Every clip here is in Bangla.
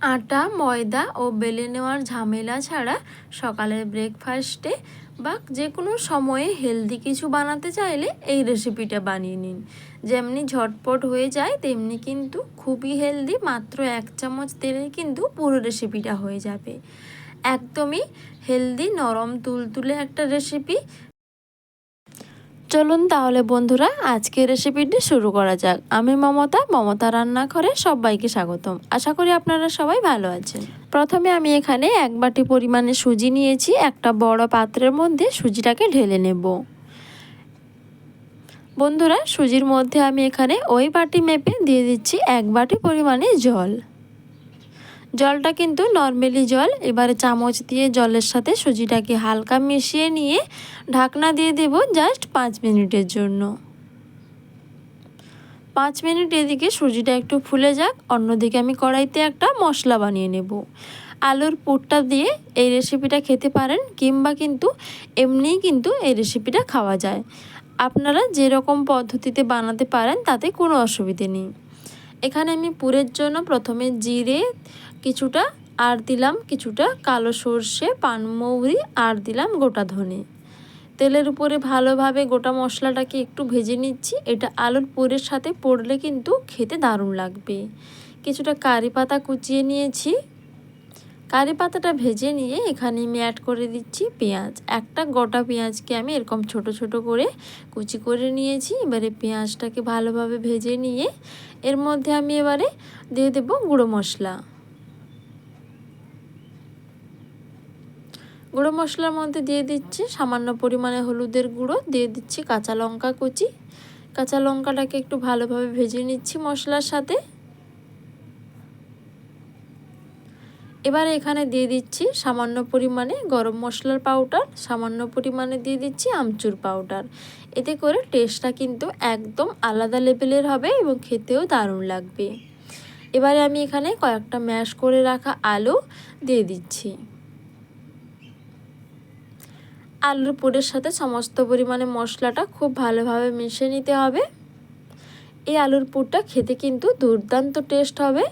আটা, ময়দা ও বেলে নেওয়ার ঝামেলা ছাড়া সকালের ব্রেকফাস্টে বা যে কোনো সময়ে হেলদি কিছু বানাতে চাইলে এই রেসিপিটা বানিয়ে নিন। যেমনি ঝটপট হয়ে যায়, তেমনি কিন্তু খুবই হেলদি মাত্র এক চামচ তেলে কিন্তু পুরো রেসিপিটা হয়ে যাবে। একদমই হেলদি নরম, তুলতুলে একটা রেসিপি চলুন তাহলে বন্ধুরা আজকে রেসিপিটি শুরু করা যাক। আমি মমতা মমতা রান্না রান্নাঘরে সবাইকে স্বাগতম। আশা করি আপনারা সবাই ভালো আছেন। প্রথমে আমি এখানে এক বাটি পরিমাণে সুজি নিয়েছি, একটা বড় পাত্রের মধ্যে সুজিটাকে ঢেলে নেব। বন্ধুরা, সুজির মধ্যে আমি এখানে ওই বাটি মেপে দিয়ে দিচ্ছি এক বাটি পরিমাণে জল। জলটা কিন্তু নর্মালি জল, এবারে চামচ দিয়ে জলের সাথে সুজিটাকে হালকা মিশিয়ে নিয়ে ঢাকনা দিয়ে দেব জাস্ট পাঁচ মিনিটের জন্য। পাঁচ মিনিট এদিকে সুজিটা একটু ফুলে যাক, অন্যদিকে আমি কড়াইতে একটা মশলা বানিয়ে নেব। আলুর পুরটা দিয়ে এই রেসিপিটা খেতে পারেন, কিংবা কিন্তু এমনিই কিন্তু এই রেসিপিটা খাওয়া যায়। আপনারা যেরকম পদ্ধতিতে বানাতে পারেন, তাতে কোনো অসুবিধে নেই। এখানে আমি পুরের জন্য প্রথমে জিরে কিছুটা, আর দিলাম কিছুটা কালো সর্ষে পানমৌরি আর দিলাম গোটা ধনে। তেলের উপরে ভালোভাবে গোটা মশলাটাকে একটু ভেজে নিচ্ছি। এটা আলুর পুরের সাথে পড়লে কিন্তু খেতে দারুণ লাগবে। কিছুটা কারি পাতা কুচিয়ে নিয়েছি। কারি পাতাটা ভেজে নিয়ে এখানে আমি অ্যাড করে দিচ্ছি পেঁয়াজ। একটা গোটা পেঁয়াজকে আমি এরকম ছোট ছোট করে কুচি করে নিয়েছি। এবারে পেঁয়াজটাকে ভালোভাবে ভেজে নিয়ে এর মধ্যে আমি এবারে দিয়ে দেব গুঁড়ো মশলা। গুঁড়ো মশলার মধ্যে দিয়ে দিচ্ছি সামান্য পরিমাণে হলুদের গুঁড়ো, দিয়ে দিচ্ছি কাঁচা লঙ্কা কুচি। কাঁচা লঙ্কাটাকে একটু ভালোভাবে ভেজে নিচ্ছি মশলার সাথে। এবার এখানে দিয়ে দিচ্ছি সামান্য পরিমাণে গরম মশলার পাউডার সামান্য পরিমাণে দিয়ে দিচ্ছি আমচুর পাউডার এতে করে টেস্টটা কিন্তু একদম আলাদা লেভেলের হবে এবং খেতেও দারুণ লাগবে। এবারে আমি এখানে কয়েকটা ম্যাশ করে রাখা আলু দিয়ে দিচ্ছি। আলুর পুরের সাথে সমস্ত পরিমাণে মশলাটা খুব ভালোভাবে মিশিয়ে নিতে হবে। এই আলুর পুরটা খেতে কিন্তু দুর্দান্ত টেস্ট হবে।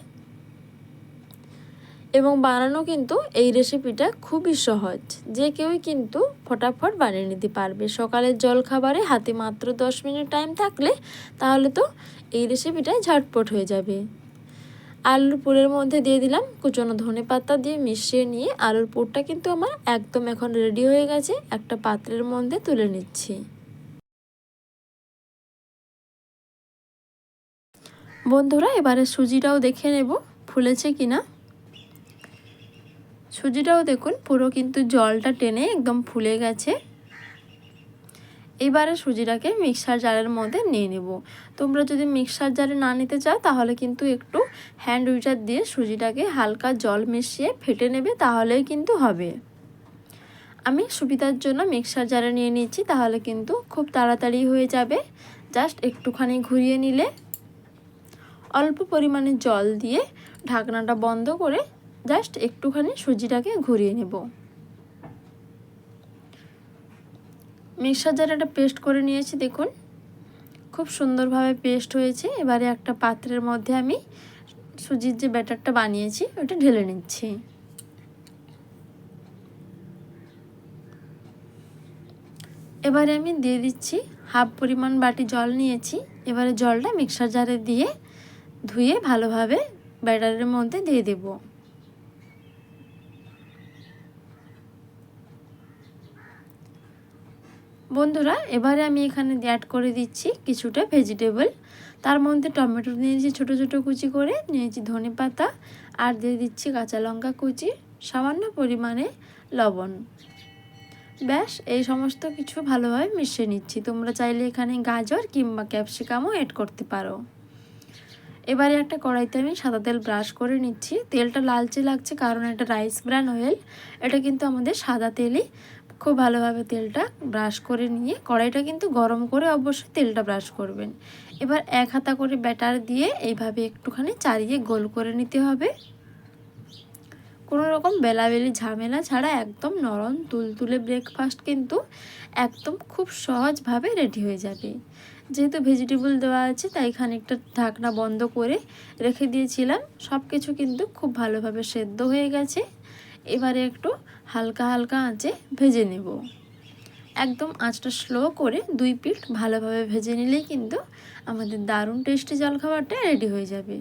এবং বানানো কিন্তু এই রেসিপিটা খুবই সহজ। যে কেউই কিন্তু ফটাফট বানিয়ে নিতে পারবে। সকালের জল খাবারে হাতে মাত্র দশ মিনিট টাইম থাকলে তাহলে তো এই রেসিপিটা ঝটপট হয়ে যাবে। আলুর পুরের মধ্যে দিয়ে দিলাম কুচনো ধনে পাতা দিয়ে মিশিয়ে নিয়ে আলুর পুরটা কিন্তু আমার একদম এখন রেডি হয়ে গেছে। একটা পাত্রের মধ্যে তুলে নিচ্ছি। বন্ধুরা, এবারে সুজিটাও দেখে নেব। ফুলেছে কিনা? সুজিটাও দেখুন, পুরো কিন্তু জলটা টেনে একদম ফুলে গেছে। এবারে সুজিটাকে মিক্সার জারের মধ্যে নিয়ে নেব। তোমরা যদি মিক্সার জারে না নিতে চাও, তাহলে কিন্তু একটু হ্যান্ড উইচার দিয়ে সুজিটাকে হালকা জল মিশিয়ে ফেটে নেবে, তাহলেই কিন্তু হবে। আমি সুবিধার জন্য মিক্সার জারে নিয়ে নিচ্ছি, তাহলে কিন্তু খুব তাড়াতাড়ি হয়ে যাবে। জাস্ট একটুখানি ঘুরিয়ে নিলে। অল্প পরিমাণে জল দিয়ে ঢাকনাটা বন্ধ করে জাস্ট একটুখানি সুজিটাকে ঘুরিয়ে নেব। মিক্সার জারে একটা পেস্ট করে নিয়েছি, দেখুন। খুব সুন্দরভাবে পেস্ট হয়েছে। এবারে একটা পাত্রের মধ্যে আমি সুজির যে ব্যাটারটা বানিয়েছি, ওটা ঢেলে নিচ্ছি। এবারে আমি দিয়ে দিচ্ছি হাফ পরিমাণ বাটি জল নিয়েছি। এবারে জলটা মিক্সার জারে দিয়ে ধুয়ে ভালোভাবে ব্যাটারের মধ্যে দিয়ে দেবো। বন্ধুরা, এবারে আমি এখানে অ্যাড করে দিচ্ছি কিছুটা ভেজিটেবল তার মধ্যে টমেটো নিয়েছি ছোটো ছোটো কুচি করে, নিয়েছি ধনে পাতা, আর দিয়ে দিচ্ছি কাঁচা লঙ্কা কুচি, সামান্য পরিমাণে লবণ। ব্যাস, এই সমস্ত কিছু ভালোভাবে মিশিয়ে নিচ্ছি। তোমরা চাইলে এখানে গাজর কিংবা ক্যাপসিকামও অ্যাড করতে পারো। এবারে একটা কড়াইতে আমি সাদা তেল ব্রাশ করে নিচ্ছি। তেলটা লালচে লাগছে কারণ এটা রাইস ব্র্যান অয়েল এটা কিন্তু আমাদের সাদা তেলই খুব ভালোভাবে তেলটা ব্রাশ করে নিয়ে, কড়াইটা কিন্তু গরম করে অবশ্যই তেলটা ব্রাশ করবেন। এবার এক হাতা করে ব্যাটার দিয়ে এইভাবে একটুখানি চারিয়ে গোল করে নিতে হবে। কোনো রকম বেলাবেলি ঝামেলা ছাড়া একদম নরম তুলতুলে ব্রেকফাস্ট কিন্তু একদম খুব সহজভাবে রেডি হয়ে যাবে। যেহেতু ভেজিটেবল দেওয়া আছে, তাই খানিকটা ঢাকনা বন্ধ করে রেখে দিয়েছিলাম। সব কিছু কিন্তু খুব ভালোভাবে সেদ্ধ হয়ে গেছে। এবারে একটু হালকা হালকা আঁচে ভেজে নেব। একদম আঁচটা স্লো করে দুই পিঠ ভালোভাবে ভেজে নিলেই কিন্তু আমাদের দারুণ টেস্টি জলখাবারটা রেডি হয়ে যাবে।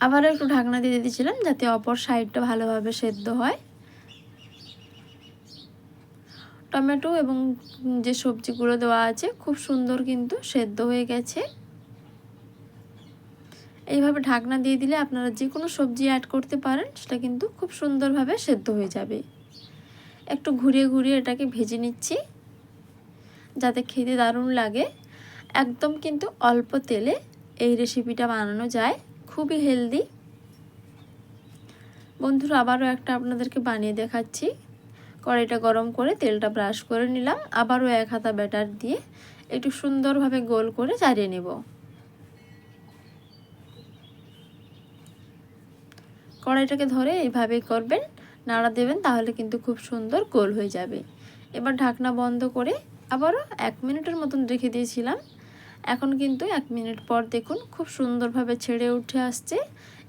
আবারও একটু ঢাকনা দিয়ে দিয়েছিলাম যাতে অপর সাইডটা ভালোভাবে সেদ্ধ হয়। টমেটো এবং যে সবজিগুলো দেওয়া আছে খুব সুন্দর কিন্তু সেদ্ধ হয়ে গেছে। এইভাবে ঢাকনা দিয়ে দিলে আপনারা যে কোনো সবজি অ্যাড করতে পারেন, সেটা কিন্তু খুব সুন্দরভাবে সেদ্ধ হয়ে যাবে। একটু ঘুরিয়ে ঘুরিয়ে এটাকে ভেজে নিচ্ছি, যাতে খেতে দারুণ লাগে। একদম কিন্তু অল্প তেলে এই রেসিপিটা বানানো যায়, খুবই হেলদি বন্ধুরা, আবারও একটা আপনাদেরকে বানিয়ে দেখাচ্ছি। কড়াইটা গরম করে তেলটা ব্রাশ করে নিলাম, আবারও এক হাতা ব্যাটার দিয়ে একটু সুন্দরভাবে গোল করে চারিয়ে নেব। কড়াইটাকে ধরে এইভাবেই করবেন, নাড়া দেবেন, তাহলে কিন্তু খুব সুন্দর গোল হয়ে যাবে। এবার ঢাকনা বন্ধ করে আবারও এক মিনিটের মতন রেখে দিয়েছিলাম। এখন কিন্তু এক মিনিট পর দেখুন খুব সুন্দরভাবে ছেড়ে উঠে আসছে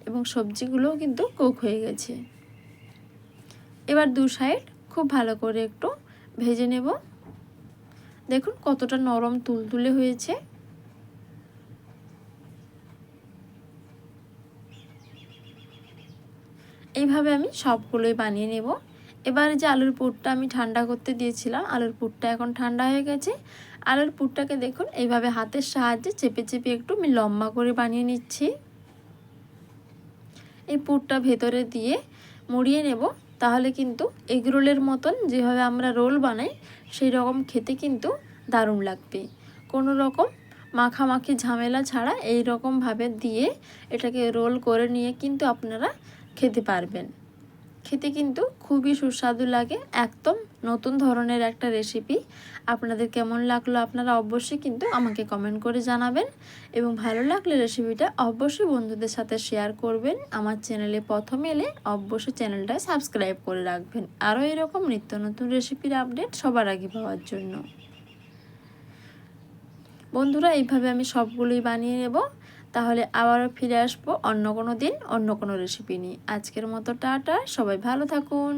এবং সবজিগুলোও কিন্তু কুক হয়ে গেছে। এবার দু সাইড খুব ভালো করে একটু ভেজে নেব। দেখুন কতটা নরম তুলতুলে হয়েছে। এইভাবে আমি সবগুলোই বানিয়ে নেব। এবারে যে আলুর পুরটা আমি ঠান্ডা করতে দিয়েছিলাম, আলুর পুরটা এখন ঠান্ডা হয়ে গেছে। আলুর পুরটাকে দেখুন, এইভাবে হাতের সাহায্যে চেপে চেপে একটু আমি লম্বা করে বানিয়ে নিচ্ছি। এই পুরটা ভেতরে দিয়ে মুড়িয়ে নেব, তাহলে কিন্তু এগরোলের মতন যেভাবে আমরা রোল বানাই, সেই রকম খেতে কিন্তু দারুণ লাগবে। কোনো রকম মাখামাখি ঝামেলা ছাড়া এই রকমভাবে দিয়ে এটাকে রোল করে নিয়ে কিন্তু আপনারা খেতে পারবেন। খেতে কিন্তু খুবই সুস্বাদু লাগে, একদম নতুন ধরনের একটা রেসিপি আপনাদের কেমন লাগল আপনারা অবশ্যই কিন্তু আমাকে কমেন্ট করে জানাবেন এবং ভালো লাগলে রেসিপিটা অবশ্যই বন্ধুদের সাথে শেয়ার করবেন। আমার চ্যানেলে প্রথম এলে অবশ্যই চ্যানেলটা সাবস্ক্রাইব করে রাখবেন। আরও এরকম নিত্য নতুন রেসিপির আপডেট সবার আগে পাওয়ার জন্য। বন্ধুরা, এইভাবে আমি সবগুলোই বানিয়ে নেব। তাহলে আবারও ফিরে আসব অন্য কোনো দিন, অন্য কোনো রেসিপি নিয়ে। আজকের মতো টাটা, সবাই ভালো থাকুন।